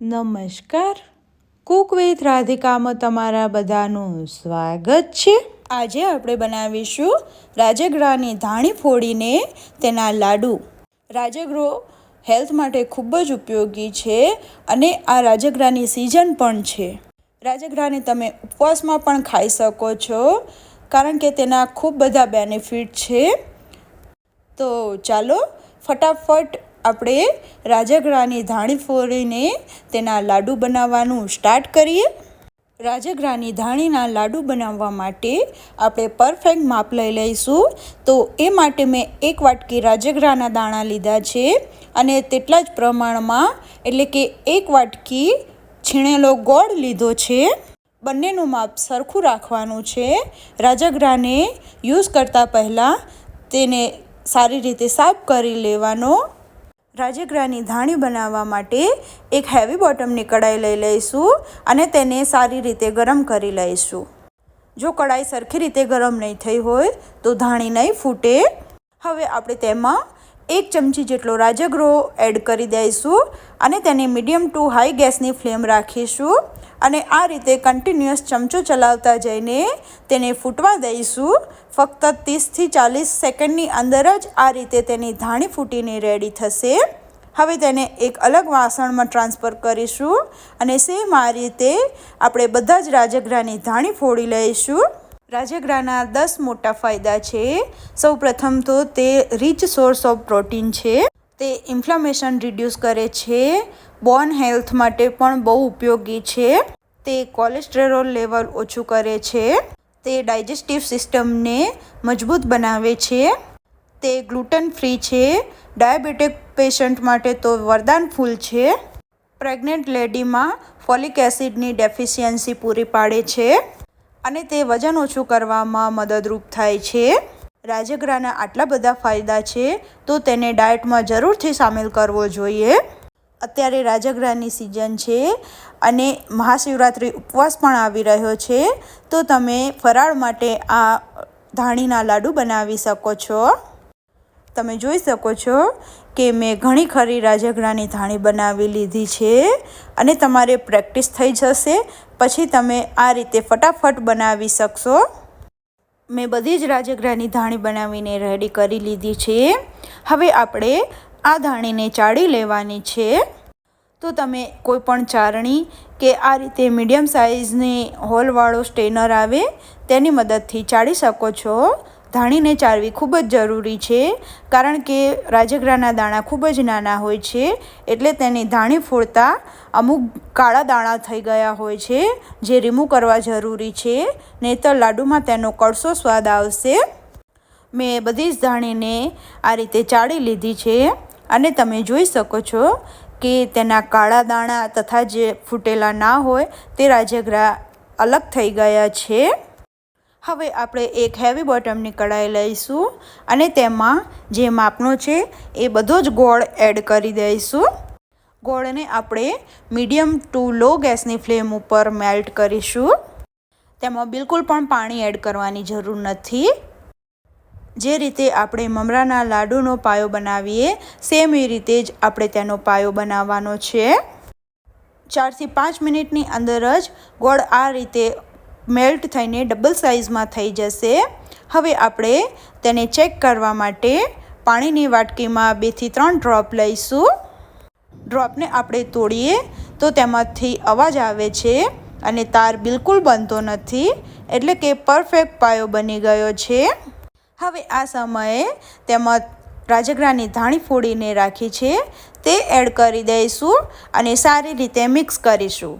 નમસ્કાર. Cook with રાધિકામાં તમારા બધાનું સ્વાગત છે. આજે આપણે બનાવીશું રાજગરાની ધાણી ફોડીને તેના લાડુ. રાજગરો હેલ્થ માટે ખૂબ જ ઉપયોગી છે અને આ રાજગરાની સિઝન પણ છે. રાજગરાને તમે ઉપવાસમાં પણ ખાઈ શકો છો, કારણ કે તેના ખૂબ બધા બેનિફિટ છે. તો ચાલો ફટાફટ આપણે રાજગરાની ધાણી ફોડીને તેના લાડુ બનાવવાનું સ્ટાર્ટ કરીએ. રાજગરાની ધાણીના લાડુ બનાવવા માટે આપણે પરફેક્ટ માપ લઈ લઈશું. તો એ માટે મેં એક વાટકી રાજગરાના દાણા લીધા છે અને તેટલા જ પ્રમાણમાં એટલે કે એક વાટકી છીણેલો ગોળ લીધો છે. બંનેનું માપ સરખું રાખવાનું છે. રાજગરાને યુઝ કરતાં પહેલાં તેને સારી રીતે સાફ કરી લેવાનો રાજગરાની ધાણી બનાવવા માટે એક હેવી બોટમની કડાઈ લઈ લઈશું અને તેને સારી રીતે ગરમ કરી લઈશું. જો કડાઈ સરખી રીતે ગરમ નહીં થઈ હોય, તો ધાણી નહીં ફૂટે. હવે આપણે તેમાં એક ચમચી જેટલો રાજગરો એડ કરી દઈશું અને તેને મીડિયમ ટુ હાઈ ગેસની ફ્લેમ રાખીશું. અને આ રીતે કન્ટિન્યુઅસ ચમચો ચલાવતા જઈને તેને ફૂટવા દઈશું. ફક્ત ત્રીસથી ચાલીસ સેકન્ડની અંદર જ આ રીતે તેની ધાણી ફૂટીને રેડી થશે. હવે તેને એક અલગ વાસણમાં ટ્રાન્સફર કરીશું અને સેમ આ રીતે આપણે બધા જ રાજગરાની ધાણી ફોડી લઈશું. રાજગરાના દસ મોટા ફાયદા છે. સૌ પ્રથમ તો તે રીચ સોર્સ ઓફ પ્રોટીન છે. તે ઇન્ફ્લામેશન રિડ્યુસ કરે છે. બોન હેલ્થ માટે પણ બહુ ઉપયોગી છે. તે કોલેસ્ટ્રેરોલ લેવલ ઓછું કરે છે. તે ડાયજેસ્ટિવ સિસ્ટમને મજબૂત બનાવે છે. તે ગ્લુટન ફ્રી છે. ડાયાબિટીક પેશન્ટ માટે તો વરદાન ફૂલ છે. પ્રેગ્નન્ટ લેડીમાં ફોલિક એસિડની ડેફિશિયન્સી પૂરી પાડે છે અને તે વજન ઓછું કરવામાં મદદરૂપ થાય છે. રાજગરાના આટલા બધા ફાયદા છે તો તેને ડાયટમાં જરૂરથી સામેલ કરવો જોઈએ. અત્યારે રાજગરાની સિઝન છે અને મહાશિવરાત્રિ ઉપવાસ પણ આવી રહ્યો છે, તો તમે ફરાળ માટે આ ધાણીના લાડુ બનાવી શકો છો. તમે જોઈ શકો છો કે મેં ઘણી ખરી રાજગરાની ધાણી બનાવી લીધી છે અને તમારે પ્રેક્ટિસ થઈ જશે, પછી તમે આ રીતે ફટાફટ બનાવી શકશો. મેં બધી જ રાજગરાની ધાણી બનાવીને રેડી કરી લીધી છે. હવે આપણે આ ધાણીને ચાળી લેવાની છે. તો તમે કોઈ પણ ચારણી કે આ રીતે મીડિયમ સાઇઝની હોલવાળો સ્ટેનર આવે તેની મદદથી ચાળી શકો છો. ધાણીને ચાળવી ખૂબ જ જરૂરી છે, કારણ કે રાજગરાના દાણા ખૂબ જ નાના હોય છે, એટલે તેની ધાણી ફોડતા અમુક કાળા દાણા થઈ ગયા હોય છે, જે રિમૂવ કરવા જરૂરી છે, નહીંતર લાડુમાં તેનો કડસો સ્વાદ આવશે. મેં બધી જ ધાણીને આ રીતે ચાળી લીધી છે. અને તમે જોઈ શકો છો કે તેના કાળા દાણા તથા જે ફૂટેલા ના હોય તે રાજગરા અલગ થઈ ગયા છે. હવે આપણે એક હેવી બોટમની કઢાઈ લઈશું અને તેમાં જે માપનો છે એ બધો જ ગોળ એડ કરી દઈશું. ગોળને આપણે મીડિયમ ટુ લો ગેસની ફ્લેમ ઉપર મેલ્ટ કરીશું. તેમાં બિલકુલ પણ પાણી એડ કરવાની જરૂર નથી. જે રીતે આપણે મમરાના લાડુનો પાયો બનાવીએ, સેમ એ રીતે જ આપણે તેનો પાયો બનાવવાનો છે. ચારથી પાંચ મિનિટની અંદર જ ગોળ આ રીતે મેલ્ટ થઈને ડબલ સાઇઝમાં થઈ જશે. હવે આપણે તેને ચેક કરવા માટે પાણીની વાટકીમાં બેથી ત્રણ ડ્રોપ લઈશું. ડ્રોપને આપણે તોડીએ તો તેમાંથી અવાજ આવે છે અને તાર બિલકુલ બનતો નથી, એટલે કે પરફેક્ટ પાયો બની ગયો છે. હવે આ સમયે તેમાં રાજગરાની ધાણી ફોડીને રાખી છે, તે એડ કરી દઈશું અને સારી રીતે મિક્સ કરીશું.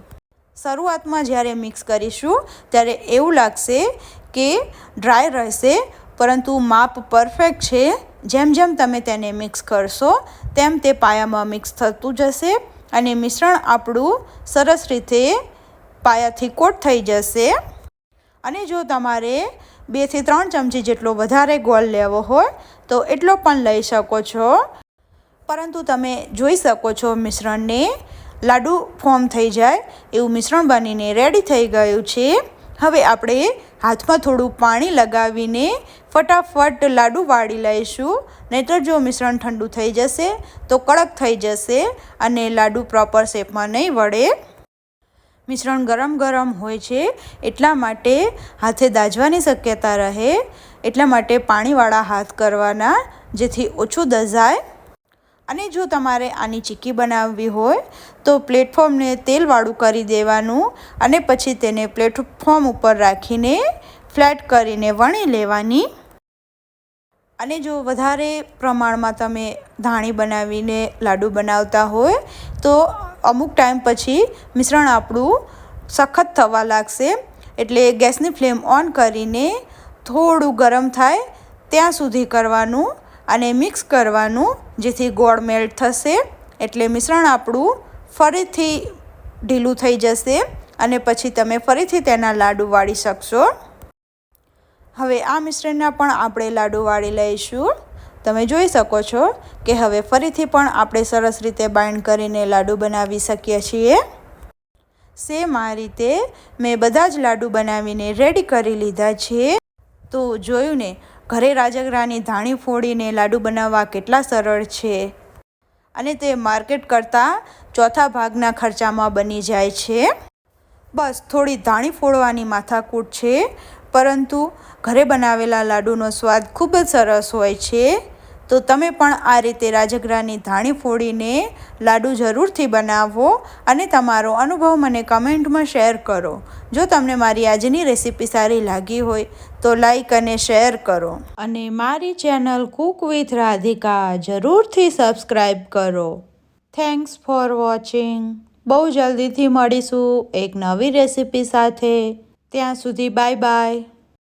શરૂઆતમાં જ્યારે મિક્સ કરીશું, ત્યારે એવું લાગશે કે ડ્રાય રહેશે, પરંતુ માપ પરફેક્ટ છે. જેમ જેમ તમે તેને મિક્સ કરશો, તેમ તે પાયામાં મિક્સ થતું જશે અને મિશ્રણ આપણું સરસ રીતે પાયાથી કોટ થઈ જશે. અને જો તમારે બેથી ત્રણ ચમચી જેટલો વધારે ગોળ લેવો હોય તો એટલો પણ લઈ શકો છો. પરંતુ તમે જોઈ શકો છો મિશ્રણને લાડુ ફોર્મ થઈ જાય એવું મિશ્રણ બનીને રેડી થઈ ગયું છે. હવે આપણે હાથમાં થોડું પાણી લગાવીને ફટાફટ લાડુ વાળી લઈશું. નહીતર જો મિશ્રણ ઠંડુ થઈ જશે તો કડક થઈ જશે અને લાડુ પ્રોપર શેપમાં નહીં વળે. મિશ્રણ ગરમ ગરમ હોય છે, એટલા માટે હાથે દાજવાની શક્યતા રહે. એટલા માટે પાણીવાળા હાથ કરવાના, જેથી ઓછું દઝાય. અને જો તમારે આની ચીક્કી બનાવવી હોય, તો પ્લેટફોર્મને તેલવાળું કરી દેવાનું અને પછી તેને પ્લેટફોર્મ ઉપર રાખીને ફ્લેટ કરીને વણી લેવાની. અને જો વધારે પ્રમાણમાં તમે ધાણી બનાવીને લાડુ બનાવતા હોય, તો અમુક ટાઈમ પછી મિશ્રણ આપણું સખત થવા લાગશે. એટલે ગેસની ફ્લેમ ઓન કરીને થોડું ગરમ થાય ત્યાં સુધી કરવાનું અને મિક્સ કરવાનું, જેથી ગોળ મેલ્ટ થશે. એટલે મિશ્રણ આપણું ફરીથી ઢીલું થઈ જશે અને પછી તમે ફરીથી તેના લાડુ વાળી શકશો. હવે આ મિશ્રણના પણ આપણે લાડુ વાળી લઈશું. તમે જોઈ શકો છો કે હવે ફરીથી પણ આપણે સરસ રીતે બાઇન્ડ કરીને લાડુ બનાવી શકીએ છીએ. સેમ આ રીતે મેં બધા જ લાડુ બનાવીને રેડી કરી લીધા છે. તો જોયું ને, ઘરે રાજગરાની ધાણી ફોડીને લાડુ બનાવવા કેટલા સરળ છે. અને તે માર્કેટ કરતાં ચોથા ભાગના ખર્ચામાં બની જાય છે. બસ, થોડી ધાણી ફોડવાની માથાકૂટ છે, પરંતુ ઘરે બનાવેલા લાડુનો સ્વાદ ખૂબ જ સરસ હોય છે. તો તમે પણ આ રીતે રાજગરાની ધાણી ફોડીને લાડુ જરૂરથી બનાવો અને તમારો અનુભવ મને કમેન્ટમાં શેર કરો. જો તમને મારી આજની રેસીપી સારી લાગી હોય, તો લાઈક અને શેર કરો. અને મારી ચેનલ કુક વિથ રાધિકા જરૂરથી સબસ્ક્રાઈબ કરો. Thanks for watching. બહુ જલ્દીથી મળીશું એક નવી રેસીપી સાથે. ત્યાં સુધી બાય બાય.